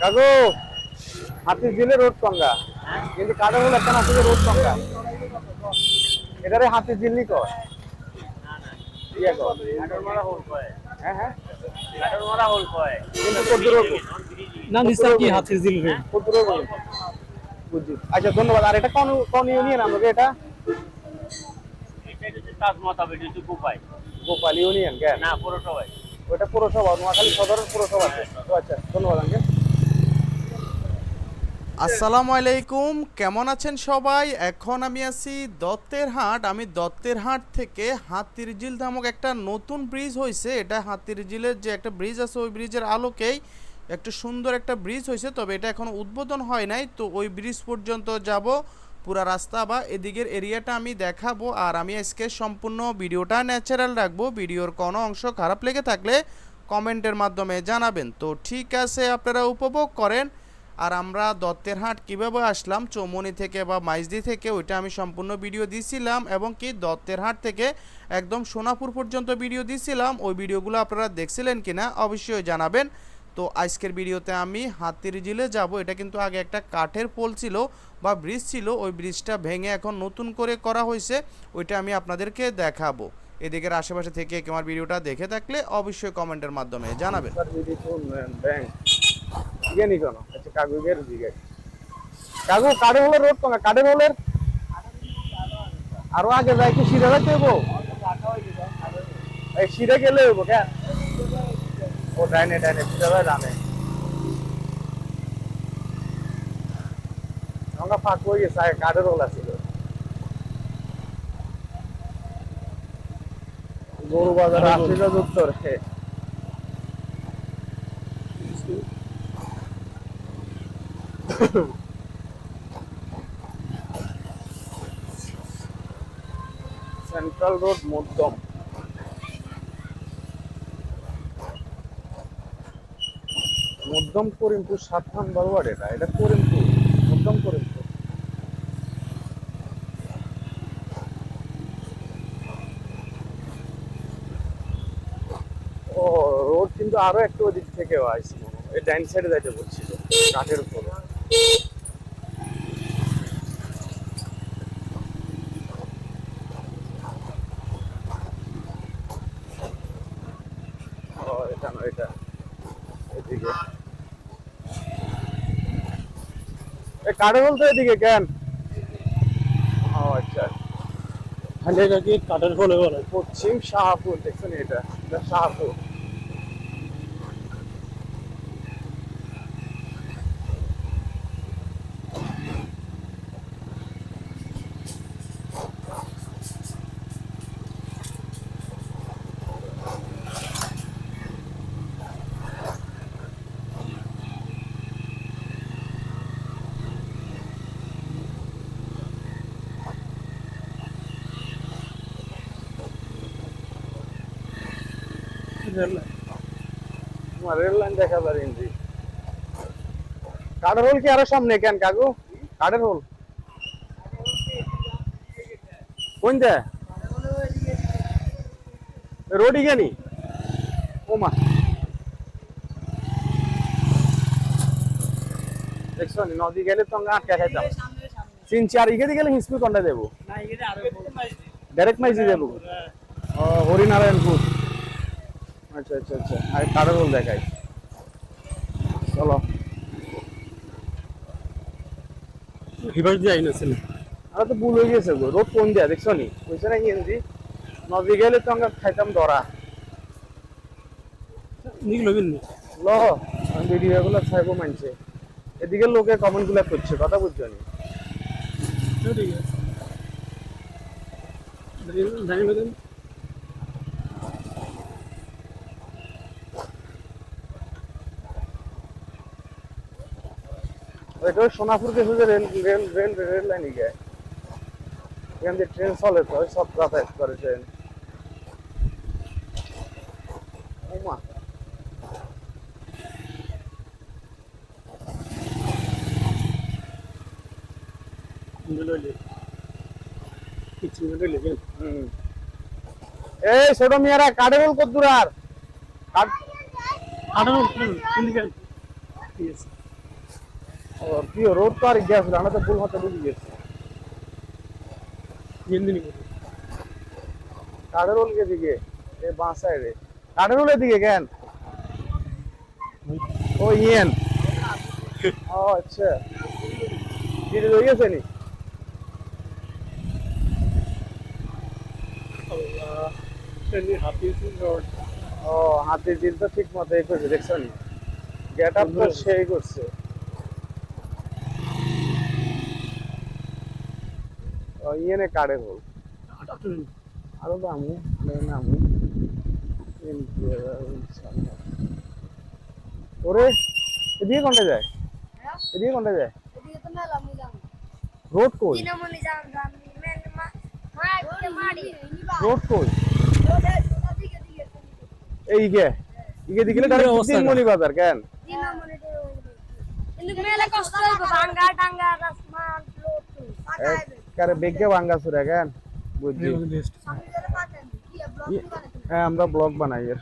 কাকু হাতির দিলে রোড কঙ্গা কিন্তু কাটা হলো একটা আছে রোড কঙ্গা এটারে হাতির দিল্লি কয়। ইয়া হ্যাঁ হ্যাঁ। না আচ্ছা ধন্যবাদ। আর এটা কোন কোন ইউনিয়ন আমাকে এটা? গোপাল। ইউনিয়ন কেন? ওটা পুরসভা নোয়াখালী সদরের পুরসভা আচ্ছা ধন্যবাদ আঙ্কেল আসসালামু আলাইকুম, কেমন আছেন সবাই? এখন আমি আছি দত্তের হাট। আমি দত্তের হাট থেকে হাতির ঝিল নামক একটা নতুন ব্রিজ হয়েছে এটা হাতির ঝিলের যে একটা ব্রিজ আছে, ওই ব্রিজের আলোকেই একটা সুন্দর একটা ব্রিজ হয়েছে তবে এটা এখন উদ্বোধন হয় নাই, তো ওই ব্রিজ পর্যন্ত যাব পুরা রাস্তা বা এদিকের এরিয়াটা আমি দেখাবো। আর আমি আজকে সম্পূর্ণ ভিডিওটা ন্যাচারাল রাখব। ভিডিওর কোনো অংশ খারাপ লেগে থাকলে কমেন্টের মাধ্যমে জানাবেন। তো ঠিক আছে, আপনারা উপভোগ করেন। আর আমরা দত্তের হাট কীভাবে আসলাম চৌমনি থেকে বা মাইজদি থেকে, ওইটা আমি সম্পূর্ণ ভিডিও দিছিলাম এবং কি দত্তের হাট থেকে একদম সোনাপুর পর্যন্ত ভিডিও দিছিলাম। ওই ভিডিওগুলো আপনারা দেখছিলেন কি না অবশ্যই জানাবেন। তো আজকের ভিডিওতে আমি হাতির জিলে যাব। এটা কিন্তু আগে একটা কাঠের পোল ছিল বা ব্রিজ ছিল। ওই ব্রিজটা ভেঙে এখন নতুন করে করা হয়েছে। ওইটা আমি আপনাদেরকে দেখাবো। এদিকের আশেপাশে থেকে আমার ভিডিওটা দেখে থাকলে অবশ্যই কমেন্টের মাধ্যমে জানাবেন। দিকে। কাকু কাঠের হলের রোড কঙ্গা কাঠের হলের আরও আগে যাই কি যাইতে হইব? এই সিধা গেলে হইব কেন? ও ডাইনে ডাইনে যাই ডানে। আমরা ফাঁক হয়ে গেছে আগে কাঠের হল আছিল গরু বাজার আশিটা উত্তর হে সেন্ট্রাল রোড মধ্যম মধ্যম করিমপুর সাত নাম্বার এটা এটা করিমপুর মধ্যম করিমপুর ও রোড কিন্তু আরও একটু ওদিক থেকেও আসছে এই ডাইন সাইডে যাইতে বলছিল কাঠের উপর। এটা না এটা এদিকে এ বলতে এদিকে কেন? ও আচ্ছা। হালে কি কাঠের ফলে বলে? পশ্চিম শাহপুর দেখছেন এটা? এটা শাহপুর। Rail line. দেখা কাঠের হোল কি আরও সামনে কেন কাকু? কাঠের হোল। কোনটা রোডই কেনি ও মা। দেখছ নদী গেলে তো আমরা আটকে খাইতাম। তিন চার ইগে গেলে হিসপি কোনটা দেবো। ডাইরেক্ট মাইজি দেবো। ও হরিনারায়ণপুর। আচ্ছা আচ্ছা আচ্ছা। আর দেখাই। চলো। এবার দিয়ে আইন আছে আমরা তো ভুল হয়ে গেছে গো রোড কোন দেয়া দেখছ নি? বুঝছে না হিন্দি নদী গেলে তো আমরা খাইতাম ধরা নিক লবিন নি। ল আমি ভিডিও ছাইবো মানছে। এদিকে লোকে কমেন্টগুলো করছে কথা বুঝছ নি? ঠিক আছে। ওইটা ওই সোনাপুরকে শুধু রেল রেল রেল রেল লাইনে গিয়ে। এখান দিয়ে ট্রেন চলে তো সব যাতায়াত করে ট্রেন। এই ছোট মেয়েরা কাঠে বল কত দূর আর কাঠ ঠিক আছে। কি রোড তো আর গ্যাস রানা তো ভুল হতে বুঝি গেছে। গেন্দিনি করে কাঠেরোল কে দিকে? এ বাঁ সাইডে কাঠেরোলের দিকে কেন? ও ইয়েন। ও আচ্ছা। দিদি হয়ে গেছে নি? ও হাতের দিল তো ঠিক মতো এ করছে দেখছ নি? গেট আপ তো সেই করছে। আটাটুন আরও দামু নামু ওরে এদিকে কোনটা যায়? এদিকে কোনটা যায়? রোড কই? রোড কই? এই ইগে ইগে দিকে তিনমণি বাজার কেন কিন্তু মেলা কষ্ট হইব ভাঙ্গা টাঙ্গা রাসমান লোট কারে বেগে ভাঙ্গা সুরা কেন? পাতেন কি ব্লগ হ্যাঁ আমরা ব্লগ বানাই এর।